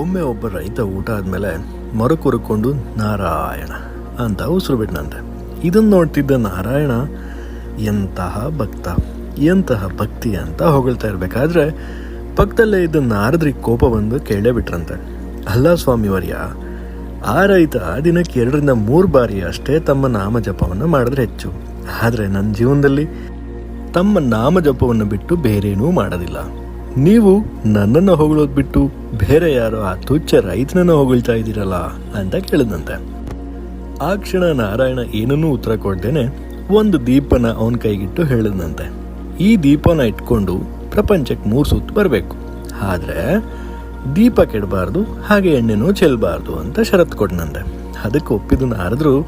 ಒಮ್ಮೆ ಒಬ್ಬ ರೈತ ಊಟ ಆದಮೇಲೆ ಮರುಕುರುಕೊಂಡು ನಾರಾಯಣ ಅಂತ ಉಸಿರು ಬಿಟ್ಟನಂತೆ ಇದನ್ನು ನೋಡ್ತಿದ್ದ ನಾರಾಯಣ, ಎಂತಹ ಭಕ್ತ, ಎಂತಹ ಭಕ್ತಿ ಅಂತ ಹೊಗಳ್ತಾ ಇರಬೇಕಾದ್ರೆ ಪಕ್ಕದಲ್ಲೇ ಇದ್ದ ನಾರದ್ರಿಗೆ ಕೋಪ ಬಂದು ಕೇಳೇ ಬಿಟ್ರಂತೆ. ಅಲ್ಲ ಸ್ವಾಮಿವರ್ಯ, ಆ ರೈತ ದಿನಕ್ಕೆ ಎರಡರಿಂದ ಮೂರು ಬಾರಿ ಅಷ್ಟೇ ತಮ್ಮ ನಾಮ ಜಪವನ್ನು ಮಾಡಿದ್ರೆ ಹೆಚ್ಚು. ಆದರೆ ನನ್ನ ಜೀವನದಲ್ಲಿ ತಮ್ಮ ನಾಮ ಜಪವನ್ನು ಬಿಟ್ಟು ಬೇರೇನೂ ಮಾಡೋದಿಲ್ಲ. ನೀವು ನನ್ನನ್ನು ಹೊಗಳೋದು ಬಿಟ್ಟು ಬೇರೆ ಯಾರೋ ಆ ತುಚ್ಛ ರೈತನನ್ನು ಹೊಗಳ್ತಾ ಇದ್ದೀರಲ್ಲ ಅಂತ ಕೇಳಿದಂತೆ. ಆ ಕ್ಷಣ ನಾರಾಯಣ ಏನನ್ನೂ ಉತ್ತರ ಕೊಡ್ದೇನೆ ಒಂದು ದೀಪನ ಅವನ ಕೈಗಿಟ್ಟು ಹೇಳಿದಂತೆ. ಈ ದೀಪನ ಇಟ್ಕೊಂಡು ಪ್ರಪಂಚಕ್ಕೆ ಮೂರು ಸುತ್ತು ಬರಬೇಕು. ಆದರೆ ದೀಪ ಕೆಡಬಾರ್ದು, ಹಾಗೆ ಎಣ್ಣೆನೂ ಚೆಲ್ಲಬಾರ್ದು ಅಂತ ಷರತ್ತು ಕೊಟ್ಟನಂತೆ ಅದಕ್ಕೆ ಒಪ್ಪಿದ ನಾರದ್ರು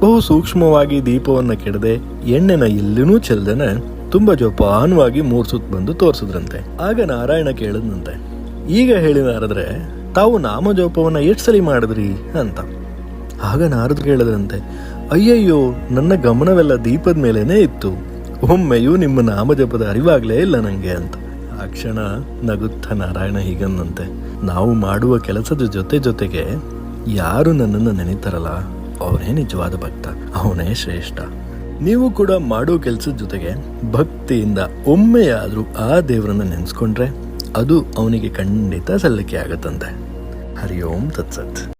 ಬಹು ಸೂಕ್ಷ್ಮವಾಗಿ ದೀಪವನ್ನು ಕೆಡದೆ ಎಣ್ಣೆನ ಎಲ್ಲೂ ಚೆಲ್ದೇನೆ ತುಂಬ ಜೋಪಾನವಾಗಿ ಮೂರು ಸುತ್ತು ಬಂದು ತೋರಿಸಿದ್ರಂತೆ. ಆಗ ನಾರಾಯಣ ಕೇಳಿದಂತೆ ಈಗ ಹೇಳಿ ನಾರದ್ರೆ, ತಾವು ನಾಮಜೋಪವನ್ನು ಎಷ್ಟು ಸರಿ ಮಾಡಿದ್ರಿ? ಅಂತ. ಆಗ ನಾರದ್ ಕೇಳಿದ್ರಂತೆ, ಅಯ್ಯಯ್ಯೋ, ನನ್ನ ಗಮನವೆಲ್ಲ ದೀಪದ ಮೇಲೇನೆ ಇತ್ತು. ಒಮ್ಮೆಯೂ ನಿಮ್ಮ ನಾಮಜಪದ ಅರಿವಾಗಲೇ ಇಲ್ಲ ನನಗೆ ಅಂತ. ಆ ಕ್ಷಣ ನಗುತ್ತ ನಾರಾಯಣ ಹೀಗಂದಂತೆ ನಾವು ಮಾಡುವ ಕೆಲಸದ ಜೊತೆ ಜೊತೆಗೆ ಯಾರು ನನ್ನನ್ನು ನೆನೀತಾರಲ್ಲ ಅವನೇ ನಿಜವಾದ ಭಕ್ತ, ಅವನೇ ಶ್ರೇಷ್ಠ. ನೀವು ಕೂಡ ಮಾಡೋ ಕೆಲಸದ ಜೊತೆಗೆ ಭಕ್ತಿಯಿಂದ ಒಮ್ಮೆಯಾದರೂ ಆ ದೇವರನ್ನ ನೆನೆಸ್ಕೊಂಡ್ರೆ ಅದು ಅವನಿಗೆ ಖಂಡಿತ ಸಲ್ಲಿಕೆ ಆಗತ್ತಂತೆ. ಹರಿ ಓಂ ತತ್ಸತ್.